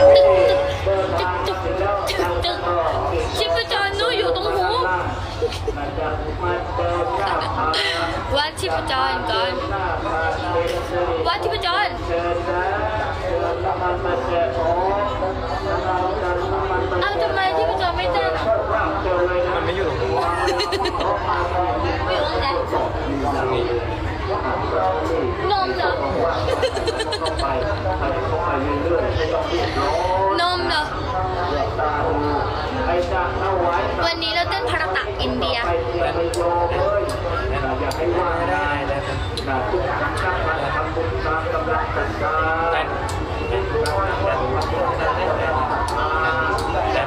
ตึกตึกตึกตึกตึกชีพจรหนูอยู่ตรงหูวัดชีพจรก่อนวัดชีพจรเอาทำไมชีพจรไม่เต้นอะ มันไม่อยู่ตรงหัว อยู่ตรงไหนนมเหร เขาไปเข้าไปเรื่อยๆไม่ต้องรีบร้อนเหรอวันนี้เราเต้นพาราตักอินเดีย อยากให้ว่าให้ได้เลยครับแต่แต่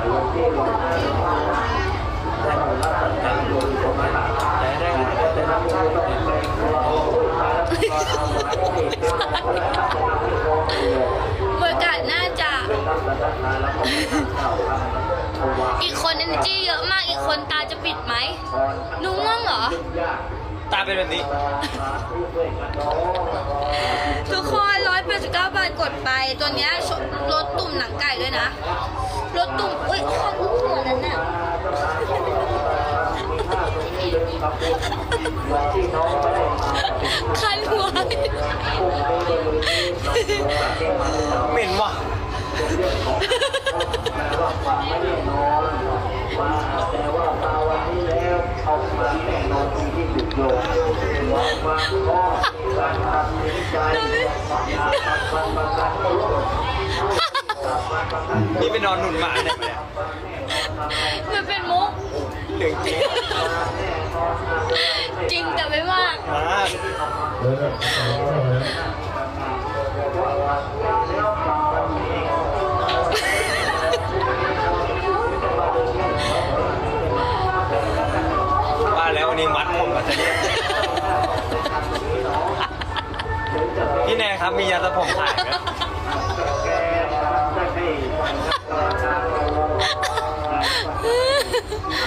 บรรยากาศน่าจะ อีกคน energy เยอะมาก อีกคนตาจะปิดไหมหนุ่ง่วงเหรอ ตาเป็นแบบนี้ ทุกคนร้อยแปดสิบเก้าบาทกดไป ตัวเนี้ยลดตุ่มหนังไก่ด้วยนะลดตุ่มอุ้ยคันหัวนั้นน่ะ คันหัวเหม็นว่ะนี่ไปนอนหนุนหมาได้ไหมเนี่ยมันเป็นมุก เหลืองจริง จริงแต่ไม่มาก มาก ว่าแล้ววันนี้มัดผมมาจะเนี่ยพี่แนนครับมียาสระผมขายไหม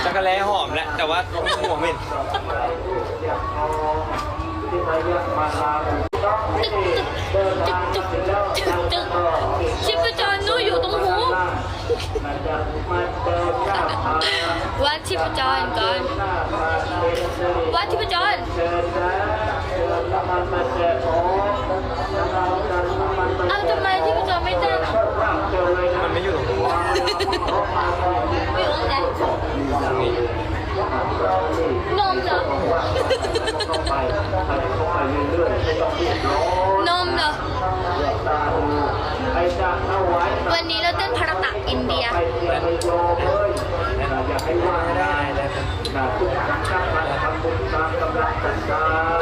จักรแล้หอมแหละแต่ว่าหัวเหม็น ชีพจรหนูอยู่ตรงหูวัดชีพจรก่อนวัดชีพจรเอาทำไมชีพจรไม่เต้นอะ มันไม่อยู่ตรงหัว อยู่ตรงไหน นมเหรอนมเหรอวันนี้เราเต้นพาราตักอินเดียอยากให้ว่าให้ได้เลยครับต